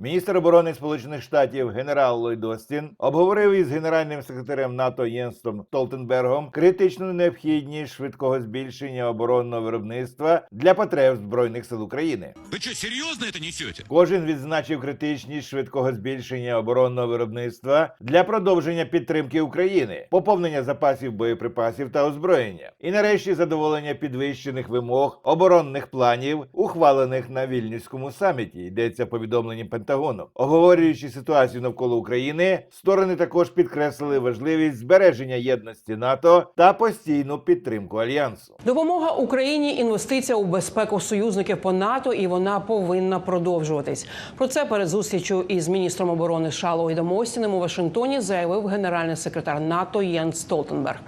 Міністр оборони Сполучених Штатів генерал Ллойд Остін обговорив із генеральним секретарем НАТО Єнстом Столтенбергом критичну необхідність швидкого збільшення оборонного виробництва для потреб збройних сил України. Вы что, серьезно это несете? Кожен відзначив критичність швидкого збільшення оборонного виробництва для продовження підтримки України, поповнення запасів боєприпасів та озброєння, і нарешті задоволення підвищених вимог оборонних планів, ухвалених на вільнюському саміті. Йдеться повідомленні Пентагону. Обговорюючи ситуацію навколо України, сторони також підкреслили важливість збереження єдності НАТО та постійну підтримку альянсу. Допомога Україні інвестиція у безпеку союзників по НАТО, і вона повинна продовжуватись. Про це перед зустрічю із міністром оборони США Остіним у Вашингтоні заявив генеральний секретар НАТО Єнс Столтенберг.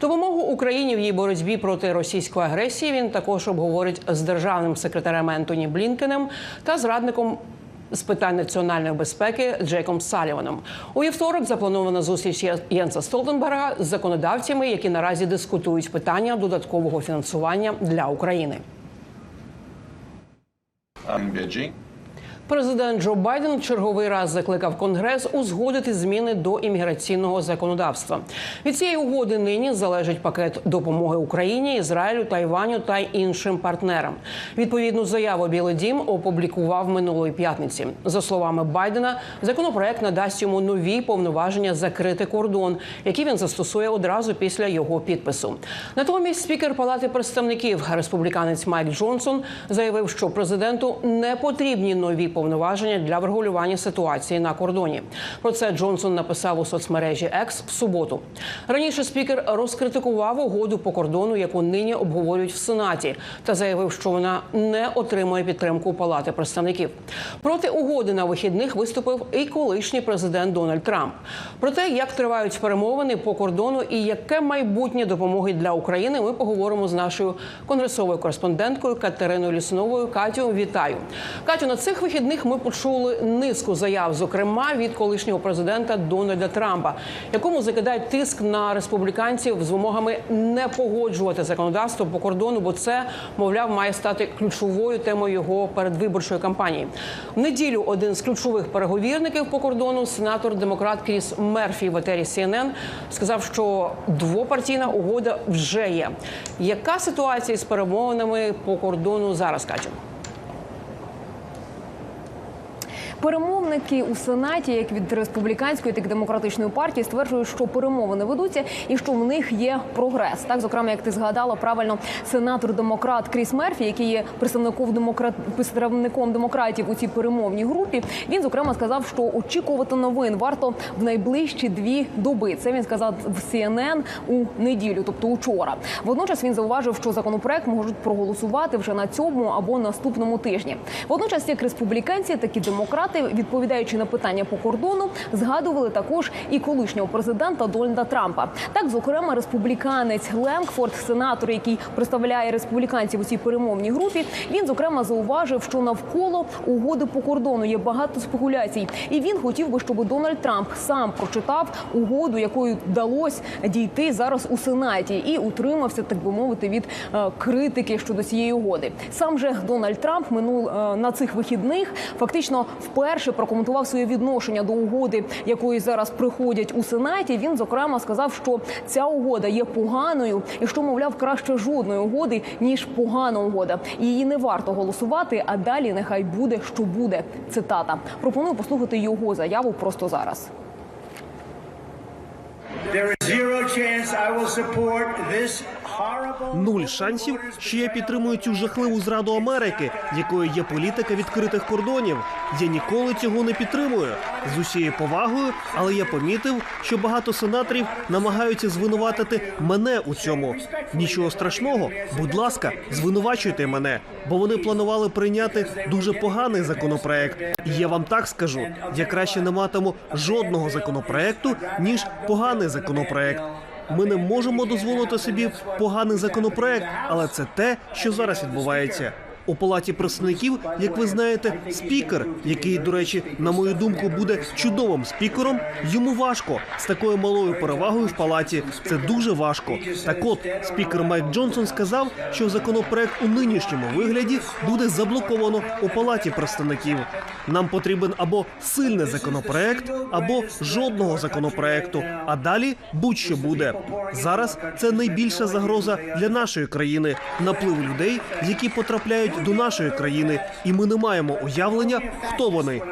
Допомогу Україні в її боротьбі проти російської агресії він також обговорить з державним секретарем Ентоні Блінкенем та з радником з питань національної безпеки Джейком Саліваном. У вівторок запланована зустріч Єнса Столтенберга з законодавцями, які наразі дискутують питання додаткового фінансування для України. Президент Джо Байден черговий раз закликав Конгрес узгодити зміни до імміграційного законодавства. Від цієї угоди нині залежить пакет допомоги Україні, Ізраїлю, Тайваню та іншим партнерам. Відповідну заяву Білий Дім опублікував минулої п'ятниці. За словами Байдена, законопроект надасть йому нові повноваження закрити кордон, які він застосує одразу після його підпису. Натомість спікер Палати представників республіканець Майк Джонсон заявив, що президенту не потрібні нові повноваження для врегулювання ситуації на кордоні. Про це Джонсон написав у соцмережі X в суботу. Раніше спікер розкритикував угоду по кордону, яку нині обговорюють в Сенаті, та заявив, що вона не отримує підтримку Палати представників. Проти угоди на вихідних виступив і колишній президент Дональд Трамп. Про те, як тривають перемовини по кордону і яке майбутнє допомоги для України, ми поговоримо з нашою конгресовою кореспонденткою Катериною Лісновою. Катю, вітаю. Катю, на цих вихідних ми почули низку заяв, зокрема від колишнього президента Дональда Трампа, якому закидають тиск на республіканців з вимогами не погоджувати законодавство по кордону, бо це, мовляв, має стати ключовою темою його передвиборчої кампанії. В неділю один з ключових переговірників по кордону, сенатор демократ Кріс Мерфі в етері CNN, сказав, що двопартійна угода вже є. Яка ситуація з перемовинами по кордону зараз, Катю? Перемовники у сенаті, як від республіканської, так і демократичної партії, стверджують, що перемовини ведуться і що в них є прогрес. Так, зокрема, як ти згадала правильно, сенатор демократ Кріс Мерфі, який є представником демократ представником демократів у цій перемовній групі. Він зокрема сказав, що очікувати новин варто в найближчі дві доби. Це він сказав в CNN у неділю, тобто учора. Водночас він зауважив, що законопроект можуть проголосувати вже на цьому або наступному тижні. Водночас, як республіканці, так і демократи, відповідаючи на питання по кордону, згадували також і колишнього президента Дональда Трампа. Так, зокрема, республіканець Ленгфорд, сенатор, який представляє республіканців у цій перемовній групі, він зокрема зауважив, що навколо угоди по кордону є багато спекуляцій, і він хотів би, щоб Дональд Трамп сам прочитав угоду, якою вдалося дійти зараз у сенаті, і утримався, так би мовити, від е, критики щодо цієї угоди. Сам же Дональд Трамп минул е, на цих вихідних фактично вперше прокоментував своє відношення до угоди, якої зараз приходять у сенаті. Він зокрема сказав, що ця угода є поганою, і що мовляв краще жодної угоди ніж погана угода. Її не варто голосувати. А далі нехай буде, що буде. Цитата. Пропоную послухати його заяву просто зараз. There is zero chance I will support this. Нуль шансів, що я підтримую цю жахливу зраду Америки, якою є політика відкритих кордонів. Я ніколи цього не підтримую з усією повагою, але я помітив, що багато сенаторів намагаються звинуватити мене у цьому. Нічого страшного, будь ласка, звинувачуйте мене, бо вони планували прийняти дуже поганий законопроект. І я вам так скажу: я краще не матиму жодного законопроекту ніж поганий законопроект. Ми не можемо дозволити собі поганий законопроект, але це те, що зараз відбувається. У палаті представників, як ви знаєте, спікер, який, до речі, на мою думку, буде чудовим спікером. Йому важко з такою малою перевагою в палаті. Це дуже важко. Так от спікер Майк Джонсон сказав, що законопроект у нинішньому вигляді буде заблоковано у палаті представників. Нам потрібен або сильний законопроект, або жодного законопроекту. А далі будь-що буде. Зараз це найбільша загроза для нашої країни наплив людей, які потрапляють до нашої країни, і ми не маємо уявлення, хто вони.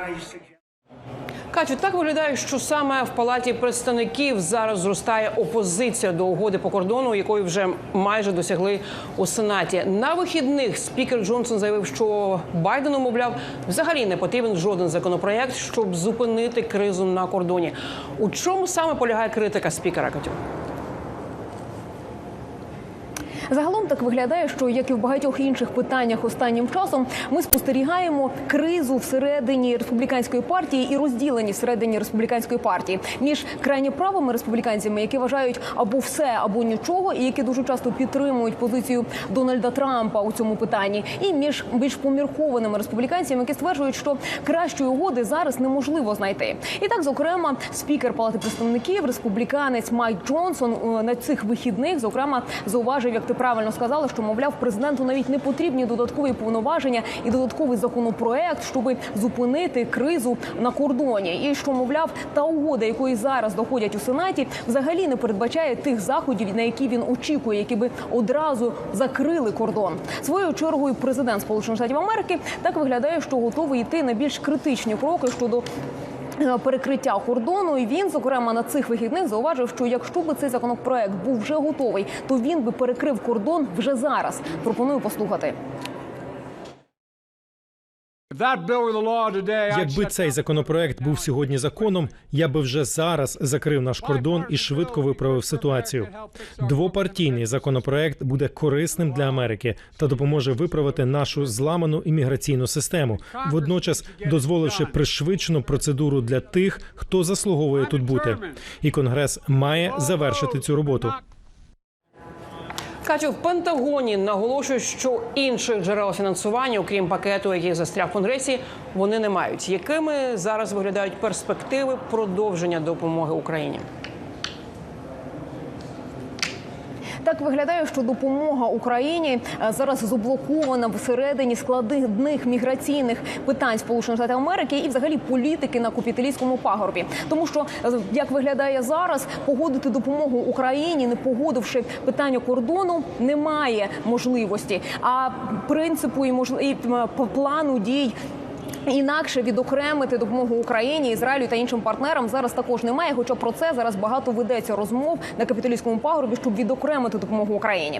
Катю, так виглядає, що саме в палаті представників зараз зростає опозиція до угоди по кордону, якої вже майже досягли у сенаті. На вихідних спікер Джонсон заявив, що Байдену, мовляв, взагалі не потрібен жоден законопроект, щоб зупинити кризу на кордоні. У чому саме полягає критика спікера Катю? Загалом так виглядає, що як і в багатьох інших питаннях останнім часом ми спостерігаємо кризу всередині республіканської партії і розділені всередині республіканської партії між крайні правими республіканцями, які вважають або все, або нічого, і які дуже часто підтримують позицію Дональда Трампа у цьому питанні, і між більш поміркованими республіканцями, які стверджують, що кращої угоди зараз неможливо знайти. І так, зокрема, спікер Палати представників, республіканець Майк Джонсон е, на цих вихідних, зокрема, зауважив, як ти правильно сказала, що мовляв президенту навіть не потрібні додаткові повноваження і додатковий законопроект, щоб зупинити кризу на кордоні. І що мовляв, та угода, якої зараз доходять у сенаті, взагалі не передбачає тих заходів, на які він очікує, які би одразу закрили кордон. Своєю чергою президент Сполучених Штатів Америки так виглядає, що готовий йти на більш критичні кроки щодо. Е, Перекриття кордону, і він, зокрема, на цих вихідних зауважив, що якщо би цей законопроект був вже готовий, то він би перекрив кордон вже зараз. Пропоную послухати. Якби цей законопроект був сьогодні законом, я би вже зараз закрив наш кордон і швидко виправив ситуацію. Двопартійний законопроект буде корисним для Америки та допоможе виправити нашу зламану імміграційну систему, водночас дозволивши пришвидшену процедуру для тих, хто заслуговує тут бути. І конгрес має завершити цю роботу. Катю, в Пентагоні наголошують, що інших джерел фінансування, окрім пакету, який застряг в конгресі, вони не мають. Якими зараз виглядають перспективи продовження допомоги Україні? Так виглядає, що допомога Україні е, зараз заблокована всередині складних міграційних питань Сполучених Штатів Америки і взагалі політики на капіталістському пагорбі. Тому що е, як виглядає зараз, погодити допомогу Україні, не погодивши питання кордону, немає можливості. А принципу і можли... і, плану дій. Інакше відокремити допомогу Україні, Ізраїлю та іншим партнерам зараз також немає. Хоча про це зараз багато ведеться розмов на капіталістському пагорбі, щоб відокремити допомогу Україні.